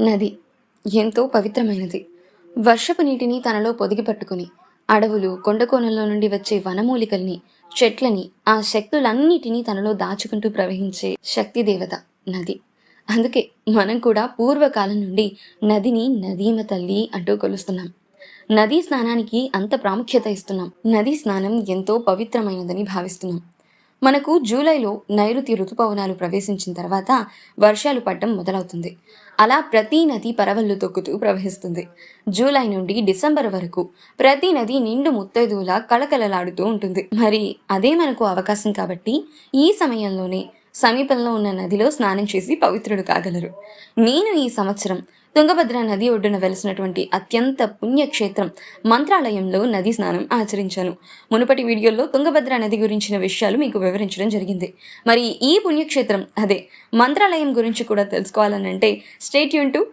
నది ఎంతో పవిత్రమైనది. వర్షపు నీటిని తనలో పొదిగి పట్టుకుని అడవులు కొండకోణంలో నుండి వచ్చే వనమూలికల్ని చెట్లని ఆ శక్తులన్నిటినీ తనలో దాచుకుంటూ ప్రవహించే శక్తి దేవత నది. అందుకే మనం కూడా పూర్వకాలం నుండి నదిని నదీమ తల్లి అంటూ కొలుస్తున్నాం. నదీ స్నానానికి అంత ప్రాముఖ్యత ఇస్తున్నాం. నదీ స్నానం ఎంతో పవిత్రమైనదని భావిస్తున్నాం. మనకు జూలైలో నైరుతి ఋతుపవనాలు ప్రవేశించిన తర్వాత వర్షాలు పడడం మొదలవుతుంది. అలా ప్రతి నది పరవళ్ళు తొక్కుతూ ప్రవహిస్తుంది. జూలై నుండి డిసెంబర్ వరకు ప్రతి నది నిండు ముత్తైదువులా కళకళలాడుతూ ఉంటుంది. మరి అదే మనకు అవకాశం కాబట్టి ఈ సమయంలోనే సమీపంలో ఉన్న నదిలో స్నానం చేసి పవిత్రుడు కాగలరు. నేను ఈ సంవత్సరం తుంగభద్ర నది ఒడ్డున వెలిసినటువంటి అత్యంత పుణ్యక్షేత్రం మంత్రాలయంలో నది స్నానం ఆచరించాను. మునుపటి వీడియోలో తుంగభద్ర నది గురించిన విషయాలు మీకు వివరించడం జరిగింది. మరి ఈ పుణ్యక్షేత్రం అదే మంత్రాలయం గురించి కూడా తెలుసుకోవాలనంటే స్టేట్ యూన్ టు